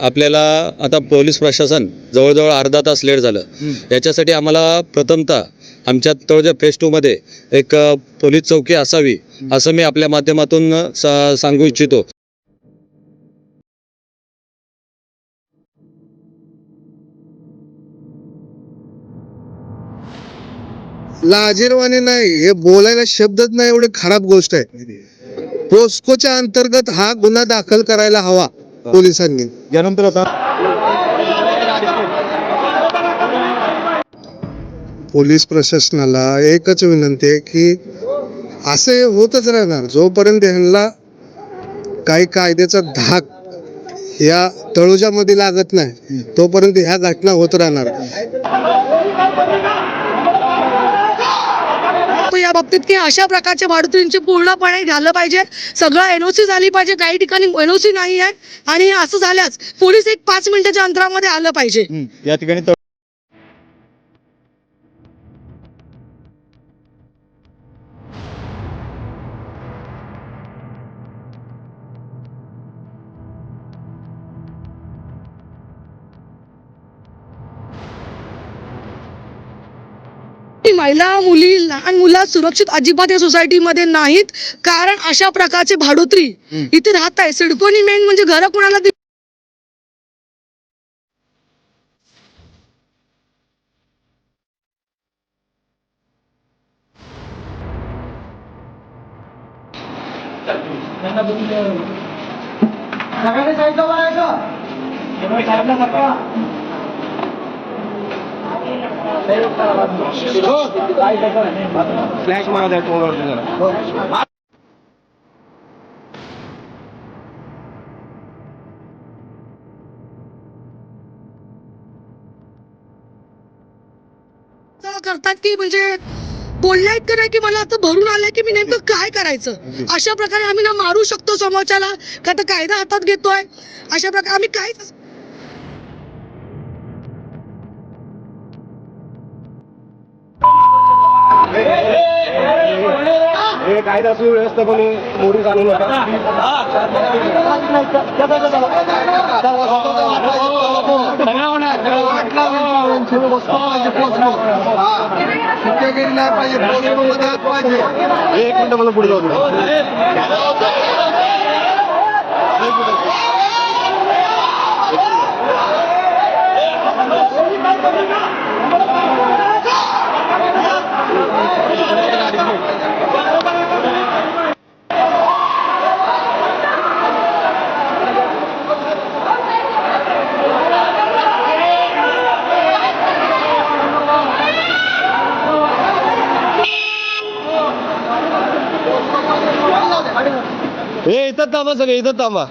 आपल्याला आता पोलीस प्रशासन जवळजवळ अर्धा तास लेट झालं. याच्यासाठी आम्हाला प्रथमतः आमच्या तळोजा फेस टूमध्ये एक अ, पोलीस चौकी असावी असं मी आपल्या माध्यमातून सा- सांगू इच्छितो. लाजीरवाणी नाही हे बोलायला शब्दच नाही एवढी खराब गोष्ट आहे. पोस्कोच्या अंतर्गत हा गुन्हा दाखल करायला हवा. पोलिसांनी. यानंतर आता पोलीस प्रशासनाला एकच विनंती आहे की असे होतच राहणार. जोपर्यंत ह्यांना काही कायद्याचा धाक या तळोजामध्ये लागत नाही तोपर्यंत ह्या घटना होत राहणार. तो या बाबतीत की अशा प्रकारच्या मारुतींची पूर्णपणे झालं पाहिजे. सगळं एनओसी झाली पाहिजे. काही ठिकाणी एनओसी नाही आहे. आणि असं झाल्यास पोलीस एक पाच मिनिटाच्या अंतरामध्ये आलं पाहिजे. या ठिकाणी महिला मुली लहान मुलं सुरक्षित अजिबात या सोसायटीमध्ये नाहीत. कारण अशा प्रकारचे भाडोत्री इथे राहत आहे सिडकोनी मेन म्हणजे घर कोणाला दि- जरा करतात की म्हणजे बोलण्या इतकं नाही की मला आता भरून आलंय की मी नेमकं काय करायचं? अशा प्रकारे आम्ही ना मारू शकतो समोरच्याला का तर कायदा हातात घेतोय? अशा प्रकारे आम्ही काहीच हे कायदा सुव्यवस्थापने मोडी चालू नका एक मिनिट मला पुढे जाऊ इथं थांबा सगळे इथं थांबा.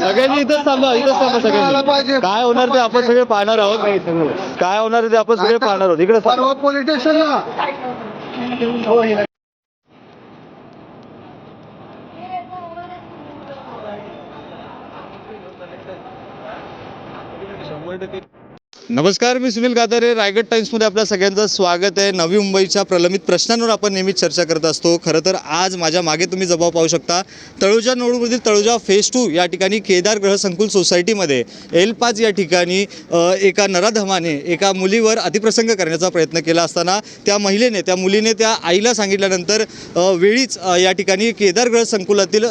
सगळ्यांनी इथंच थांबा इथंच थांबा सगळ्यांनी. काय होणार ते आपण सगळे पाहणार आहोत. काय होणार ते आपण सगळे पाहणार आहोत. इकडे. पोलीस स्टेशनला. नमस्कार मी सुनील गादारे रायगड टाईम्समध्ये आपल्या सगळ्यांचं स्वागत आहे. नवी मुंबईच्या प्रलंबित प्रश्नांवर आपण नेहमीच चर्चा करत असतो. खरं तर आज माझ्या मागे तुम्ही जबाब पाहू शकता. तळोजा नोडमधील तळोजा फेज टू या ठिकाणी केदार ग्रह संकुल सोसायटीमध्ये एल पाच या ठिकाणी एका नराधमाने एका मुलीवर अतिप्रसंग करण्याचा प्रयत्न केला असताना त्या महिलेने त्या मुलीने त्या आईला सांगितल्यानंतर वेळीच या ठिकाणी केदार ग्रह संकुलातील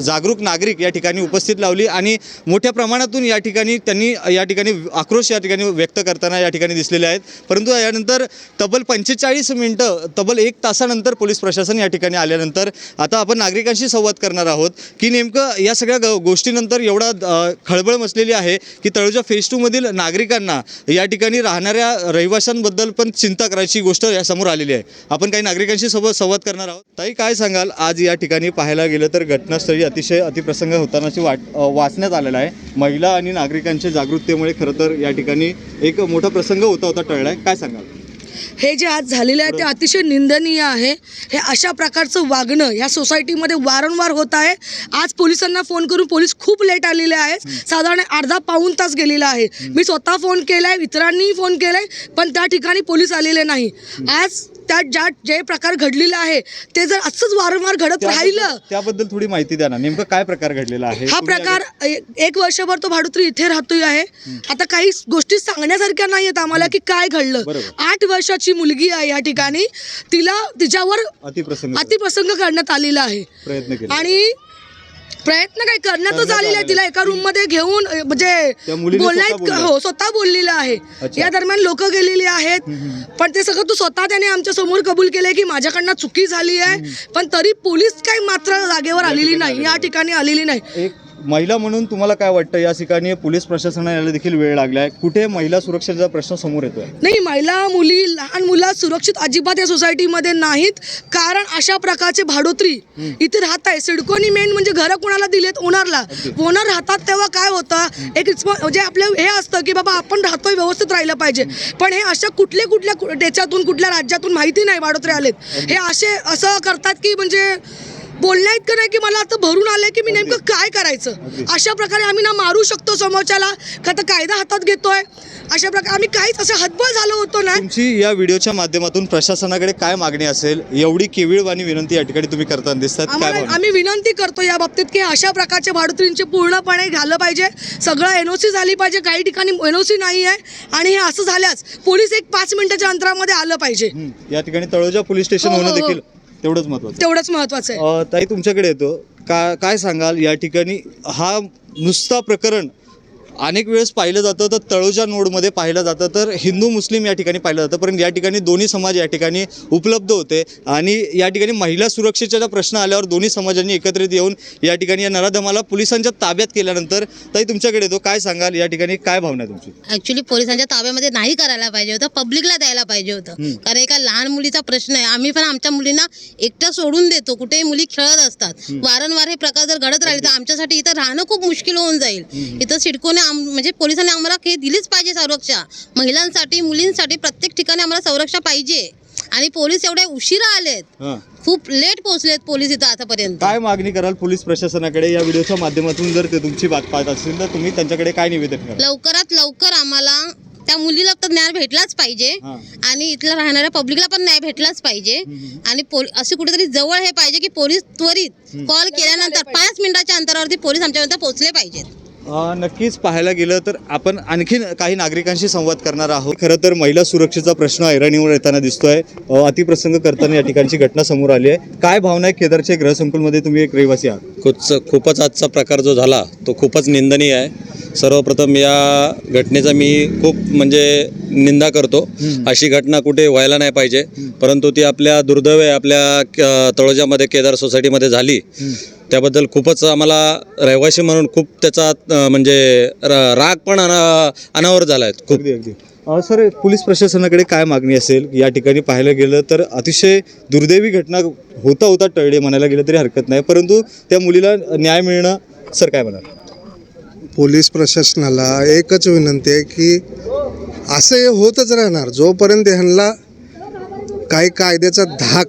जागरूक नागरिक या ठिकाणी उपस्थित लावली आणि मोठ्या प्रमाणातून या ठिकाणी त्यांनी या ठिकाणी आक्रोश या ठिकाणी व्यक्त करताना या ठिकाणी दिसलेले आहेत. परंतु यानंतर तब्बल पंचेचाळीस मिनटं तब्बल एक तासानंतर पोलीस प्रशासन या ठिकाणी आल्यानंतर आता आपण नागरिकांशी संवाद करणार आहोत की नेमकं या सगळ्या ग गोष्टीनंतर एवढा खळबळ मचलेली आहे की तळोजा फेज टूमधील नागरिकांना या ठिकाणी राहणाऱ्या रहिवाशांबद्दल पण चिंता करायची गोष्ट या समोर आलेली आहे. आपण काही नागरिकांशी सोबत संवाद करणार आहोत. ताई काय सांगाल? आज या ठिकाणी पाहायला गेलं तर घटनास्थळी अतिशय अतिप्रसंग होतानाची वाट वाचण्यात आलेला आहे. महिला आणि नागरिकांच्या जागरूकतेमुळे खरं तर या ठिकाणी एक मोठा प्रसंग होता होता टळला आहे काय सांगाल? हे जे आज झालेलं आहे ते अतिशय निंदनीय आहे. हे अशा प्रकारचं वागणं या सोसायटीमध्ये वारंवार होत आहे. आज पोलिसांना फोन करून पोलीस खूप लेट आलेले आहेत. साधारण अर्धा पाऊण तास गेलेला आहे. मी स्वतः फोन केलाय इतरांनीही फोन केलाय पण त्या ठिकाणी पोलीस आलेले नाही. आज त्यात ज्या जे प्रकार घडलेला आहे ते जर असंच वारंवार घडत राहिलं त्याबद्दल थोडी माहिती द्या ना. नेमकं काय प्रकार घडलेला आहे? हा प्रकार एक वर्षभर तो भाडुत्री इथे राहतोय आहे. आता काही गोष्टी सांगण्यासारख्या नाही आहेत आम्हाला की काय घडलं. आठ वर्षाची मुलगी आहे या ठिकाणी. तिला तिच्यावर अतिप्रसंग अतिप्रसंग करण्यात आलेला आहे. प्रयत्न केले आणि प्रयत्न काही करण्यातच करण्यात आलेला आहे. तिला एका रूममध्ये घेऊन म्हणजे बोलल्या. हो स्वतः बोललेलं आहे. या दरम्यान लोक गेलेली आहेत. पण ते सगळं तू स्वतः त्याने आमच्यासमोर कबूल केलंय की माझ्याकडनं चुकी झाली आहे. पण तरी पोलीस काही मात्र जागेवर आलेली नाही. या ठिकाणी आलेली नाही. महिला म्हणून तुम्हाला काय वाटतं? या ठिकाणी पोलीस प्रशासनाला देखील वेळ लागलाय. कुठे महिला सुरक्षेचा प्रश्न समोर येतोय? नाही महिला मुली लहान मुलं सुरक्षित अजिबात या सोसायटीमध्ये नाहीत. कारण अशा प्रकारचे भाडोत्री इथे राहत आहे सिडकोनी मेन म्हणजे घरं कोणाला दिलेत? ओनरला. ओनर राहतात तेव्हा काय होतं? एक म्हणजे आपलं हे असतं की बाबा आपण राहतोय व्यवस्थित राहिलं पाहिजे. पण हे अशा कुठले कुठल्या कु- त्याच्यातून कुठल्या राज्यातून माहिती नाही भाडोत्री आलेत. हे असे असं करतात की म्हणजे बोलण्या इतकं नाही की मला आता भरून आलंय की मी नेमकं काय करायचं? अशा प्रकारे आम्ही ना मारू शकतो समोरच्याला का तर कायदा हातात घेतोय. अशा प्रकारे आम्ही काहीच असं हतबल झालो होतो ना. तुमची या व्हिडिओच्या माध्यमातून प्रशासनाकडे काय मागणी असेल? एवढी केविळवाणी विनंती या ठिकाणी तुम्ही करताना दिसतात. काय आम्हाला भावना? आम्ही विनंती करतो या बाबतीत की अशा प्रकारच्या भाडुत्रींचे पूर्णपणे झालं पाहिजे. सगळं एनओसी झाली पाहिजे. काही ठिकाणी एनओसी नाही आहे. आणि हे असं झाल्यास पोलीस एक पाच मिनिटाच्या अंतरामध्ये आलं पाहिजे. हं, या ठिकाणी तळोजा पोलीस स्टेशन हो, हो, होणं हो. देखील तेवढंच महत्वाचं. तेवढंच महत्वाचं आहे. अ, ताई तुमच्याकडे येतो. का काय सांगाल? या ठिकाणी हा नुसता प्रकरण अनेक वेळेस पाहिलं जातं तर तळोजा नोडमध्ये पाहिलं जातं तर हिंदू मुस्लिम या ठिकाणी पाहिलं जातं. पण या ठिकाणी दोन्ही समाज या ठिकाणी उपलब्ध होते. आणि या ठिकाणी महिला सुरक्षेचा ज्या प्रश्न आल्यावर दोन्ही समाजांनी एकत्रित येऊन या ठिकाणी या नराधमाला पोलिसांच्या ताब्यात केल्यानंतर ताई तुमच्याकडे येतो. काय सांगाल? या ठिकाणी काय भावना तुमची? ऍक्च्युली पोलिसांच्या ताब्यामध्ये नाही करायला पाहिजे होतं. पब्लिकला द्यायला पाहिजे होतं. कारण एका लहान मुलीचा प्रश्न आहे. आम्ही पण आमच्या मुलींना एकटं सोडून देतो. कुठेही मुली खेळत असतात. वारंवार हे प्रकार जर घडत राहिले तर आमच्यासाठी इथं राहणं खूप मुश्किल होऊन जाईल. इथं सिडकोने आम- म्हणजे पोलिसांनी आम्हाला हे दिलीच पाहिजे संरक्षा. महिलांसाठी मुलींसाठी प्रत्येक ठिकाणी आम्हाला संरक्षा पाहिजे. आणि पोलीस एवढे उशिरा आलेत. हां. खूप लेट पोहोचलेत पोलीस इथं आतापर्यंत. काय मागणी कराल पोलीस प्रशासनाकडे? या व्हिडिओच्या माध्यमातून जर ते तुमची बात पाहत असतील तर तुम्ही त्यांच्याकडे काय निवेदन कराल? लवकरात लवकर आम्हाला त्या मुलीला तर न्याय भेटलाच पाहिजे. हां. आणि इथल्या राहणाऱ्या पब्लिकला पण न्याय भेटलाच पाहिजे. आणि पोल अशी कुठेतरी जवळ हे पाहिजे की पोलीस त्वरित कॉल केल्यानंतर पाच मिनिटाच्या अंतरावरती पोलीस आमच्यापर्यंत पोहोचले पाहिजेत. नक्कीच पाहायला गेलं तर आपण आणखीन काही नागरिकांशी संवाद करणार आहोत. खरं तर महिला सुरक्षेचा प्रश्न ऐरणीवर येताना दिसतोय. अतिप्रसंग करताना या ठिकाणची घटना समोर आली आहे. काय भावना आहे केदारच्या गृहसंकुलमध्ये तुम्ही एक रहिवासी आहात. खूपच खूपच आजचा प्रकार जो झाला तो खूपच निंदनीय आहे. सर्वप्रथम या घटनेचा मी खूप म्हणजे निंदा करतो. अशी घटना कुठे व्हायला नाही पाहिजे. परंतु ती आपल्या दुर्दैव आहे आपल्या क- तळोजामध्ये केदार सोसायटीमध्ये झाली. त्याबद्दल खूपच आम्हाला रहिवासी म्हणून खूप त्याचा म्हणजे र- राग पण अना अनावर झाला आहे. खूप. सर पोलीस प्रशासनाकडे काय मागणी असेल? या ठिकाणी पाहायला गेलं तर अतिशय दुर्दैवी घटना होता होता टळले म्हणायला गेलं तरी हरकत नाही. परंतु त्या मुलीला न्याय मिळणं सर काय म्हणाल? पोलीस प्रशासनाला एकच विनंती आहे की असं हे होतच राहणार. जोपर्यंत ह्यांना काही कायद्याचा धाक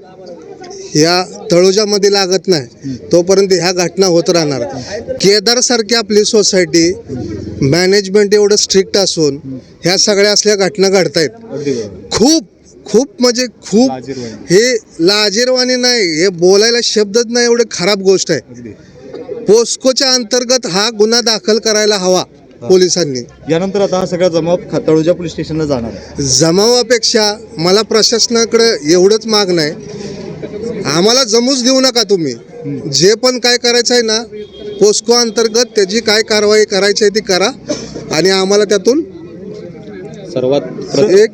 या तळोजामध्ये लागत नाही तोपर्यंत ह्या घटना होत राहणार. केदारसारखी आपली सोसायटी मॅनेजमेंट एवढं स्ट्रिक्ट असून ह्या सगळ्या असल्या घटना घडतायत. खूप खूप म्हणजे खूप. हे लाजीरवाणी नाही हे बोलायला शब्दच नाही एवढे खराब गोष्ट आहे. पोस्कोच्या अंतर्गत हा गुन्हा दाखल करायला हवा. पोलिसांनी. यानंतर आता हा सगळा जमाव तळोजा पोलीस स्टेशनला जाणार आहे. जमावापेक्षा मला प्रशासनाकडे एवढंच मागणं आहे आम्हाला जमूच देऊ नका तुम्ही. जे पण काय करायचं आहे ना पोस्को अंतर्गत त्याची काय कारवाई करायची आहे ती करा आणि आम्हाला त्यातून सर्वात एक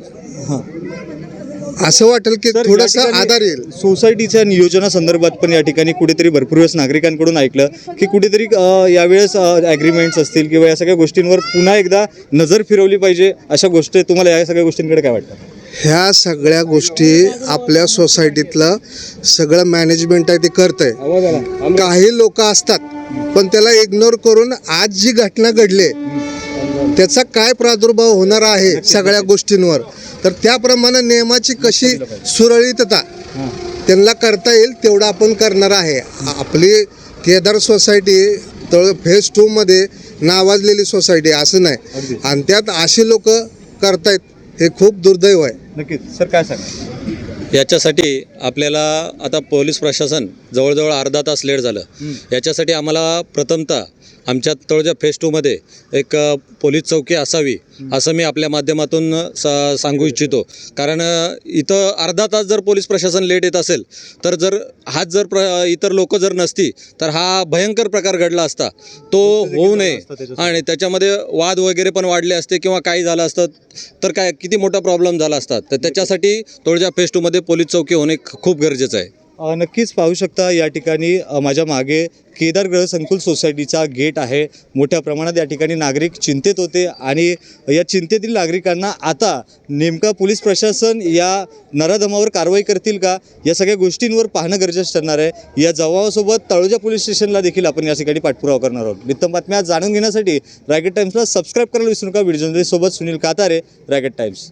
असं वाटेल की सर, या थोडासा ठिकाणी आधार येईल. सोसायटीच्या नियोजनासंदर्भात पण या ठिकाणी कुठेतरी भरपूर वेळेस नागरिकांकडून ऐकलं की कुठेतरी अ, यावेळेस ॲग्रीमेंट्स असतील किंवा या सगळ्या गोष्टींवर पुन्हा एकदा नजर फिरवली पाहिजे अशा गोष्टी तुम्हाला या सगळ्या गोष्टींकडे काय वाटतं? ह्या सगळ्या गोष्टी आपल्या सोसायटीतलं सगळं मॅनेजमेंट आहे ते करत आहे काही लोक असतात पण त्याला इग्नोर करून आज जी घटना घडली त्याचा काय प्रादुर्भाव होणार आहे सगळ्या गोष्टींवर? तर त्याप्रमाणे नियमाची कशी सुरळीतता त्यांना करता येईल तेवढं आपण करणार आहे. आपली केदार सोसायटी तळ फेज टूमध्ये नावाजलेली सोसायटी असं नाही. आणि त्यात अशी लोक करतायत हे खूप दुर्दैव आहे. नक्कीच. सर काय सांगा याच्यासाठी आपल्याला आता पोलीस प्रशासन जवळजवळ अर्धा तास लेट झालं. याच्यासाठी आम्हाला प्रथमतः आमच्या तळोजा फेस टूमध्ये एक पोलीस चौकी असावी असं मी आपल्या माध्यमातून सा सांगू इच्छितो. कारण इथं अर्धा तास जर पोलीस प्रशासन लेट येत असेल तर जर हाच जर प्र इतर लोक जर नसती तर हा भयंकर प्रकार घडला असता. तो होऊ नये. आणि त्याच्यामध्ये वाद वगैरे पण वाढले असते किंवा काही झालं असतं तर काय किती मोठा प्रॉब्लेम झाला असता. तर त्याच्यासाठी तोळजा फेस टूमध्ये पोलीस चौकी होणे खूप गरजेचं आहे. नक्कीच पाहू शकता या ठिकाणी माझ्या मागे केदार ग्रह संकुल सोसायटीचा गेट आहे. मोठ्या प्रमाणात या ठिकाणी नागरिक चिंतेत होते आणि या चिंतेतील नागरिकांना आता नेमका पोलीस प्रशासन या नराधमावर कारवाई करतील का या सगळ्या गोष्टींवर पाहणं गरजेचं ठरणार आहे. या जवाबासोबत तळोजा पोलीस स्टेशनला देखील आपण या ठिकाणी पाठपुरावा करणार आहोत. नित्तम बातम्या जाणून घेण्यासाठी रायगड टाईम्सला सबस्क्राईब करायला विसरू नका. व्हिडिओ सोबत सुनील कातारे रायगड टाईम्स